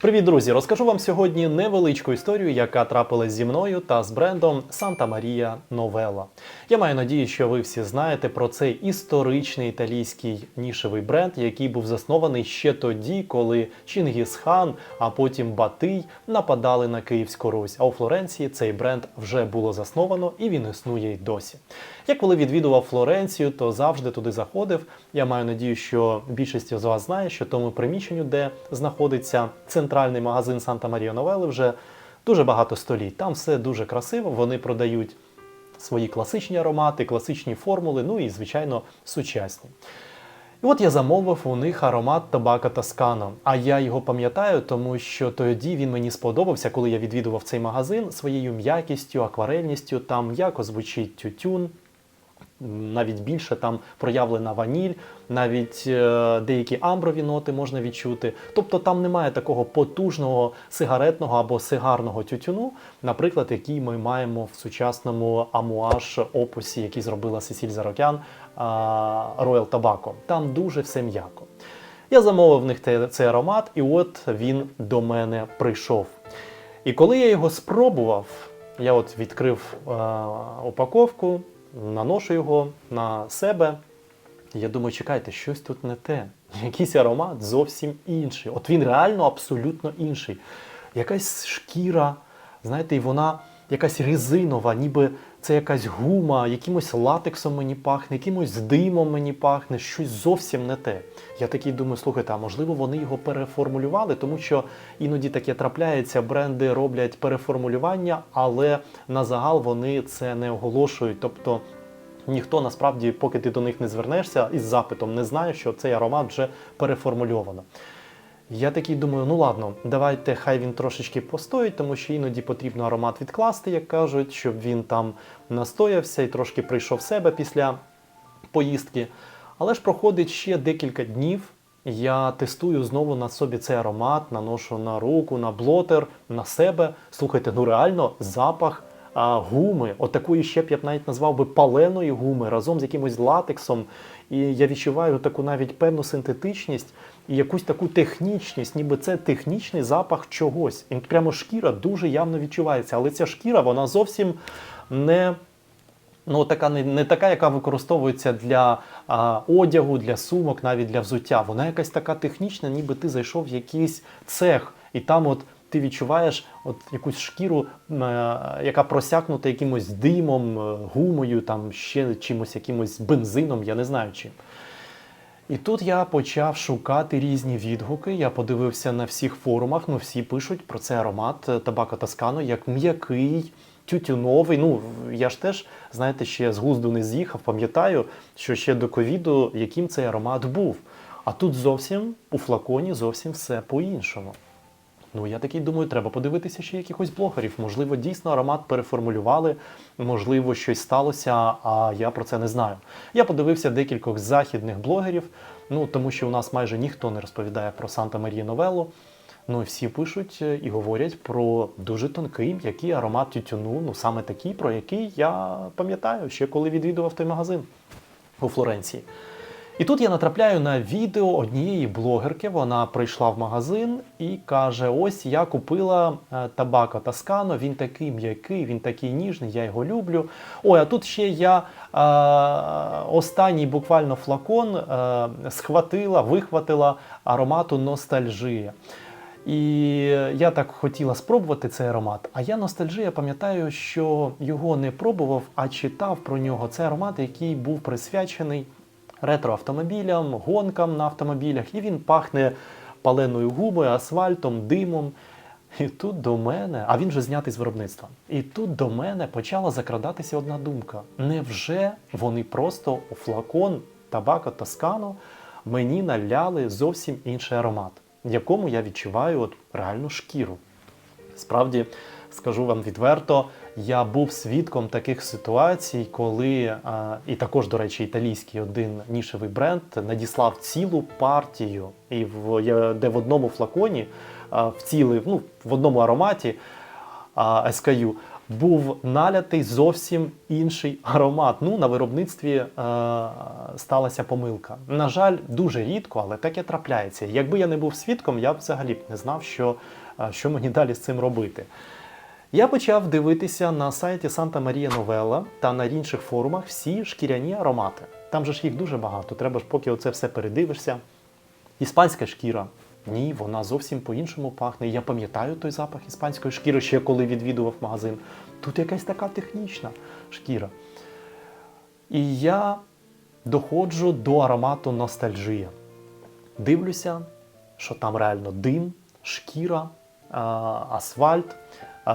Привіт, друзі! Розкажу вам сьогодні невеличку історію, яка трапилась зі мною та з брендом Санта Марія Новела. Я маю надію, що ви всі знаєте про цей історичний італійський нішевий бренд, який був заснований ще тоді, коли Чингісхан, а потім Батий нападали на Київську Русь. А у Флоренції цей бренд вже було засновано і він існує й досі. Я коли відвідував Флоренцію, то завжди туди заходив. Я маю надію, що більшість з вас знає, що тому приміщенню, де знаходиться центральний магазин Санта Марія Новели, вже дуже багато століть. Там все дуже красиво. Вони продають свої класичні аромати, класичні формули, ну і, звичайно, сучасні. І от я замовив у них аромат табака Тоскано. А я його пам'ятаю, тому що тоді він мені сподобався, коли я відвідував цей магазин своєю м'якістю, акварельністю. Там м'яко звучить тютюн, навіть більше там проявлена ваніль, навіть е, деякі амброві ноти можна відчути. Тобто там немає такого потужного сигаретного або сигарного тютюну, наприклад, який ми маємо в сучасному амуаж опусі, який зробила Сесіль Зарокян а, Royal Tobacco. Там дуже все м'яко. Я замовив в них цей аромат, і от він до мене прийшов. І коли я його спробував, я от відкрив е, упаковку, наношу його на себе. Я думаю, чекайте, щось тут не те. Якийсь аромат зовсім інший. От він реально абсолютно інший. Якась шкіра, знаєте, і вона якась резинова, ніби це якась гума, якимось латексом мені пахне, якимось димом мені пахне, щось зовсім не те. Я такий думаю, слухайте, а можливо вони його переформулювали, тому що іноді таке трапляється, бренди роблять переформулювання, але на загал вони це не оголошують. Тобто ніхто насправді, поки ти до них не звернешся із запитом, не знає, що цей аромат вже переформульовано. Я такий думаю, ну ладно, давайте хай він трошечки постоїть, тому що іноді потрібно аромат відкласти, як кажуть, щоб він там настоявся і трошки прийшов в себе після поїздки. Але ж проходить ще декілька днів. Я тестую знову на собі цей аромат, наношу на руку, на блотер, на себе. Слухайте, ну реально запах а, гуми, отакої ще б я б навіть назвав би паленої гуми разом з якимось латексом. І я відчуваю таку навіть певну синтетичність і якусь таку технічність, ніби це технічний запах чогось. І прямо шкіра дуже явно відчувається. Але ця шкіра вона зовсім не ну, така не, не така, яка використовується для а, одягу, для сумок, навіть для взуття. Вона якась така технічна, ніби ти зайшов в якийсь цех, і там от ти відчуваєш от якусь шкіру, е, яка просякнута якимось димом, е, гумою, там ще чимось, якимось бензином, я не знаю чим. І тут я почав шукати різні відгуки. Я подивився на всіх форумах. Ну всі пишуть про цей аромат табака табако Тоскано як м'який, тютюновий. Ну я ж теж, знаєте, ще з гузду не з'їхав. Пам'ятаю, що ще до ковіду яким цей аромат був. А тут зовсім у флаконі зовсім все по-іншому. Ну, я такий думаю, треба подивитися ще якихось блогерів. Можливо, дійсно аромат переформулювали, можливо, щось сталося, а я про це не знаю. Я подивився декількох західних блогерів, ну тому що у нас майже ніхто не розповідає про Санта Марія Новеллу. Ну всі пишуть е, і говорять про дуже тонкий, м'який аромат тютюну, ну саме такий, про який я пам'ятаю ще коли відвідував той магазин у Флоренції. І тут я натрапляю на відео однієї блогерки. Вона прийшла в магазин і каже: Ось я купила е, табако Тоскано, він такий м'який, він такий ніжний, я його люблю. Ой, а тут ще я е, останній буквально флакон е, схватила, вихватила аромату ностальжія. І я так хотіла спробувати цей аромат. А я ностальжія пам'ятаю, що його не пробував, а читав про нього. Це аромат, який був присвячений ретроавтомобілям, гонкам на автомобілях, і він пахне паленою гумою, асфальтом, димом. І тут до мене, а він вже знятий з виробництва. І тут до мене почала закрадатися одна думка: невже вони просто у флакон табако Тоскано мені наляли зовсім інший аромат, в якому я відчуваю от реальну шкіру? Справді скажу вам відверто, я був свідком таких ситуацій, коли а, і також, до речі, італійський один нішевий бренд надіслав цілу партію, і в де в одному флаконі а, вцілив, ну в одному ароматі а, SKU був налятий зовсім інший аромат. Ну, на виробництві е, сталася помилка. На жаль, дуже рідко, але таке трапляється. Якби я не був свідком, я б взагалі б не знав, що, е, що мені далі з цим робити. Я почав дивитися на сайті Санта Марія Новелла та на інших форумах всі шкіряні аромати. Там же ж їх дуже багато. Треба ж, поки оце все передивишся. Іспанська шкіра. Ні, вона зовсім по-іншому пахне. Я пам'ятаю той запах іспанської шкіри, ще коли відвідував магазин. Тут якась така технічна шкіра. І я доходжу до аромату ностальжія. Дивлюся, що там реально дим, шкіра, асфальт,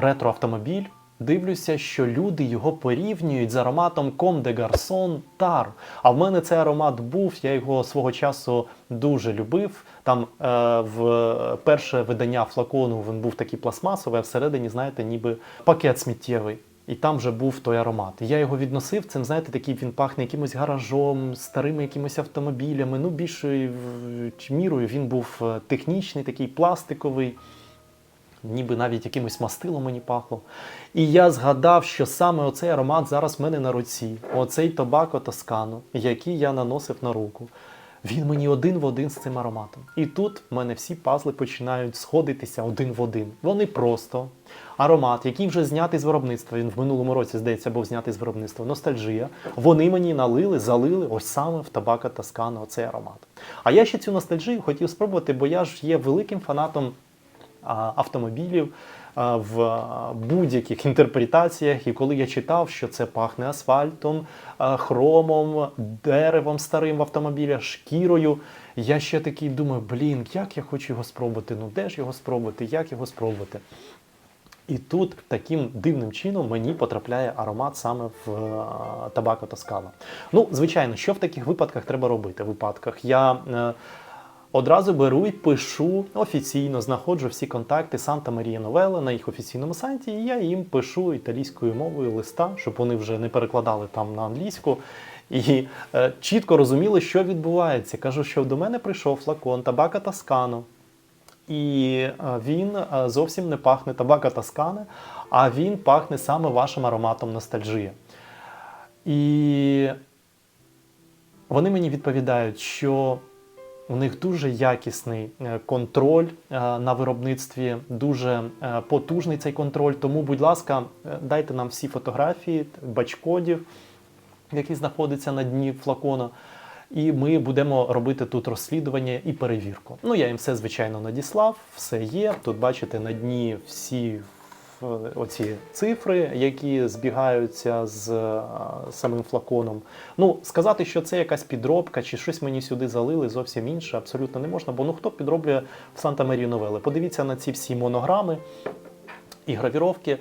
ретроавтомобіль. Дивлюся, що люди його порівнюють з ароматом Comme de Garçon Tar. А в мене цей аромат був, я його свого часу дуже любив. Там е, в перше видання флакону він був такий пластмасовий, а всередині, знаєте, ніби пакет сміттєвий. І там вже був той аромат. Я його відносив. Цим, знаєте, такий він пахне якимось гаражом, старими якимось автомобілями. Ну, більшою мірою він був е, технічний, такий пластиковий ніби навіть якимось мастилом мені пахло. І я згадав, що саме оцей аромат зараз в мене на руці, оцей Тобако Тоскано, який я наносив на руку. Він мені один в один з цим ароматом. І тут в мене всі пазли починають сходитися один в один. Вони просто аромат, який вже знятий з виробництва. Він в минулому році, здається, був знятий з виробництва. Ностальжія. Вони мені налили, залили ось саме в табака Тоскано оцей аромат. А я ще цю ностальжію хотів спробувати, бо я ж є великим фанатом автомобілів в будь-яких інтерпретаціях. І коли я читав, що це пахне асфальтом, хромом, деревом старим в автомобілях, шкірою, я ще такий думаю, блін, як я хочу його спробувати. Ну де ж його спробувати, як його спробувати? І тут таким дивним чином мені потрапляє аромат саме в е, табако Тоскана. Ну, звичайно, що в таких випадках треба робити? Випадках я е, одразу беру і пишу офіційно, знаходжу всі контакти Санта Марія Новела на їх офіційному сайті, і я їм пишу італійською мовою листа, щоб вони вже не перекладали там на англійську. І е, чітко розуміли, що відбувається. Кажу, що до мене прийшов флакон табака Тоскано. І е, він е, зовсім не пахне табака Тоскане, а він пахне саме вашим ароматом ностальжія. І вони мені відповідають, що у них дуже якісний е, контроль е, на виробництві, дуже е, потужний цей контроль. Тому, будь ласка, дайте нам всі фотографії бачкодів, які знаходяться на дні флакона. І ми будемо робити тут розслідування і перевірку. Ну, я їм все, звичайно, надіслав, все є. Тут бачите на дні всі оці цифри, які збігаються з е, самим флаконом. Ну, сказати, що це якась підробка чи щось мені сюди залили, зовсім інше, абсолютно не можна. Бо ну хто підроблює в Санта Марію Новели? Подивіться на ці всі монограми і гравіровки.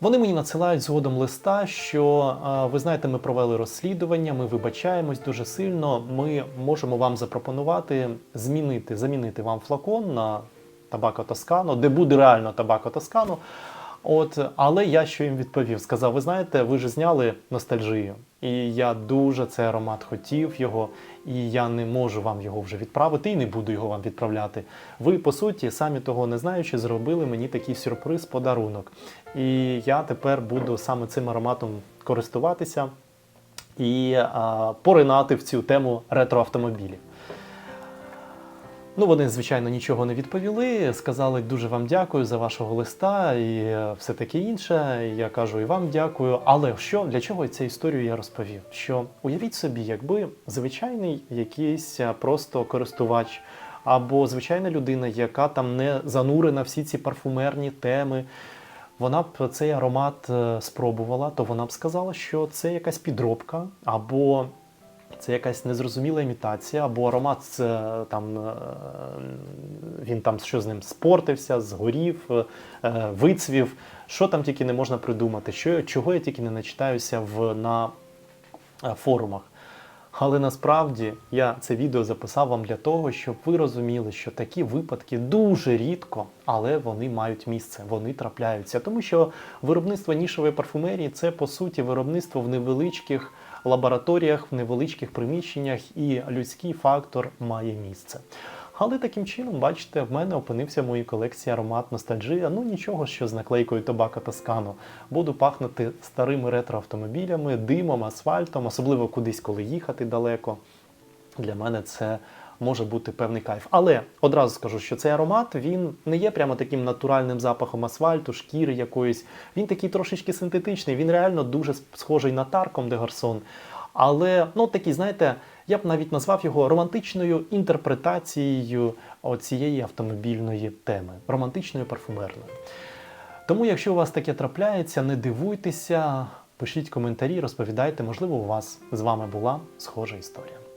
Вони мені надсилають згодом листа, що е, ви знаєте, ми провели розслідування, ми вибачаємось дуже сильно. Ми можемо вам запропонувати змінити, замінити вам флакон на табако Тоскано, де буде реально табако Тоскано. От, але я що їм відповів? Сказав: ви знаєте, ви ж зняли ностальжію, і я дуже цей аромат хотів його, і я не можу вам його вже відправити, і не буду його вам відправляти. Ви, по суті, самі того не знаючи, зробили мені такий сюрприз, подарунок. І я тепер буду саме цим ароматом користуватися і а, поринати в цю тему ретроавтомобілів. Ну, вони, звичайно, нічого не відповіли. Сказали дуже вам дякую за вашого листа і е, все таке інше. Я кажу і вам дякую. Але що для чого цю історію я розповів? Що уявіть собі, якби звичайний якийсь е, просто користувач або звичайна людина, яка там не занурена всі ці парфумерні теми. Вона б цей аромат е, спробувала, то вона б сказала, що це якась підробка, або це якась незрозуміла імітація, або аромат це, там е, він там що з ним спортився, згорів, е, вицвів. Що там тільки не можна придумати, що, чого я тільки не начитаюся в, на е, форумах. Але насправді я це відео записав вам для того, щоб ви розуміли, що такі випадки дуже рідко, але вони мають місце, вони трапляються. Тому що виробництво нішової парфумерії це по суті виробництво в невеличких лабораторіях, в невеличких приміщеннях, і людський фактор має місце. Але таким чином, бачите, в мене опинився в моїй колекції аромат ностальжія. Ну нічого, що з наклейкою Тобака Тоскано. Буду пахнути старими ретро-автомобілями, димом, асфальтом, особливо кудись, коли їхати далеко. Для мене це може бути певний кайф. Але одразу скажу, що цей аромат він не є прямо таким натуральним запахом асфальту, шкіри якоїсь. Він такий трошечки синтетичний, він реально дуже схожий на Тарком де Гарсон. Але ну такий, знаєте, я б навіть назвав його романтичною інтерпретацією цієї автомобільної теми, романтичною парфумерною. Тому, якщо у вас таке трапляється, не дивуйтеся, пишіть коментарі, розповідайте, можливо, у вас з вами була схожа історія.